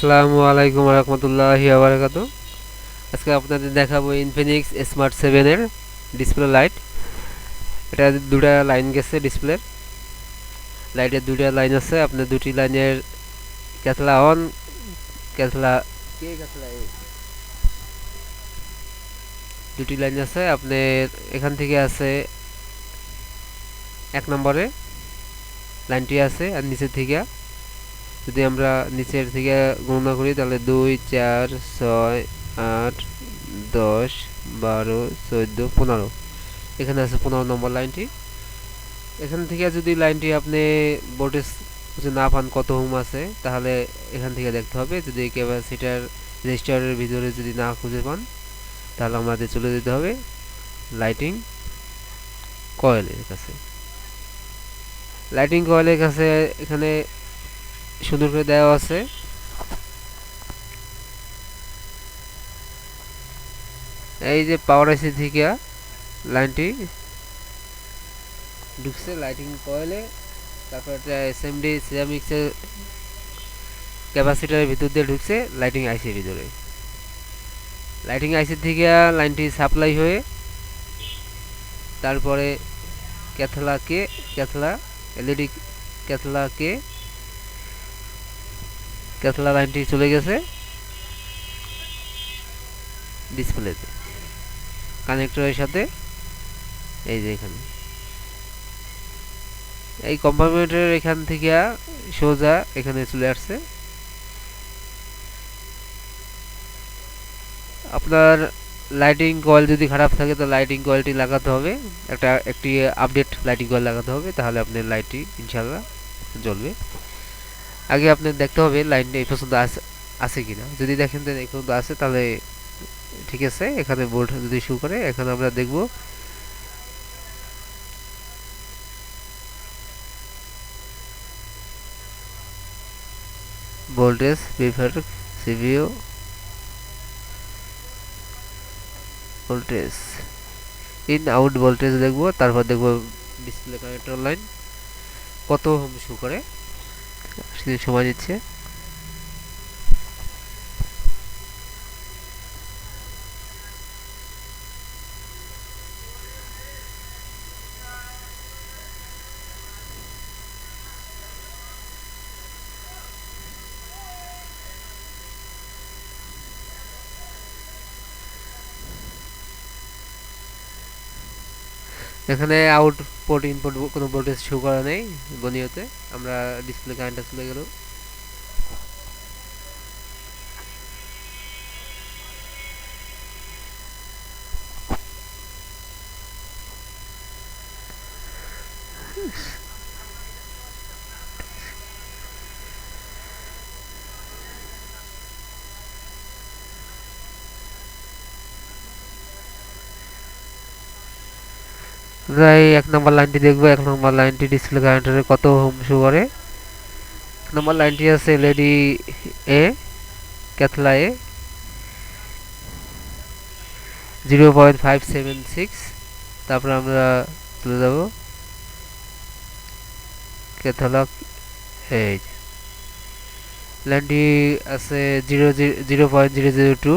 আসসালামু আলাইকুম রহমতুল্লাহি আবরাকাত আজকে আপনাদের দেখাবো ইনফিনিক্স স্মার্ট সেভেনের ডিসপ্লে লাইট এটা দুটা লাইন গেছে ডিসপ্লের লাইটের দুটা লাইন আছে, আপনার দুটি লাইনের ক্যাথলা অন ক্যাথলা দুটি লাইন আছে, আপনার এখান থেকে আছে এক নম্বরে। লাইনটি আছে, আর নিচের থেকে যদি আমরা নিচের থেকে গণনা করি, তাহলে দুই, চার, ছয়, আট, দশ, বারো, চোদ্দ, পনেরো। এখানে আছে পনেরো নম্বর লাইনটি। এখান থেকে যদি লাইনটি আপনি ভোল্টেজ খুঁজে না পান কত হোম আছে, তাহলে এখান থেকে দেখতে হবে। যদি ক্যাপাসিটার রেজিস্টারের ভিতরে যদি না খুঁজে পান, তাহলে আমাদের চলে যেতে হবে লাইটিং কয়েলের কাছে। লাইটিং কয়েলের কাছে এখানে সুন্দর করে দেওয়া আছে। এই যে পাওয়ার আইসি থেকে লাইনটি। ঢুকছে লাইটিং কয়েলে, তারপর একটা এসএমডি সিরামিক্সের ক্যাপাসিটারের ভিতর দিয়ে ঢুকছে লাইটিং আইসির ভিতরে। লাইটিং আইসি থেকে লাইনটি সাপ্লাই হয়ে, তারপরে ক্যাথলাকে ক্যাথলা এলইডি ক্যাথলাকে ক্যাথলা লাইনটি চলে গেছে। ডিসপ্লেতে কানেক্টরের সাথে। এই যে এখানে। এই কম্পার্টমেন্টের এখান থেকে সোজা এখানে চলে আসছে। আপনার লাইটিং কয়েল যদি খারাপ থাকে, তো লাইটিং কয়েলটি লাগাতে হবে। একটা, একটি আপডেট লাইটিং কয়েল লাগাতে হবে, তাহলে আপনার লাইটটি ইনশাল্লাহ জ্বলবে। আগে আপনার দেখতে হবে লাইনটা এই পর্যন্ত আছে আছে কিনা। যদি দেখেন যে এই পর্যন্ত আছে, তাহলে ঠিক আছে, এখানে বোল্ট যদি শুরু করে, এখানে আমরা দেখব। Voltage prefer CPU voltage. In out voltage দেখব, তারপর দেখব ডিসপ্লে কানেক্টর লাইন কত হোম শু করে। সময় দিচ্ছে। এখানে আউটপুট ইনপুট কোনো ভোল্টেজ শো করা নেই বনিয়তে আমরা ডিসপ্লে কারেন্টটা চলে গেল এই এক নম্বর লাইনটি দেখব, এক নম্বর লাইনটি ডিসপ্লে কারেন্টের কত হোম শো করে। এক নম্বর লাইনটি আছে এলইডি এ ক্যাথলা এ zero point five seven six তারপরে আমরা চলে যাব ক্যাথলগ এই লাইনটি আছে zero zero point zero zero two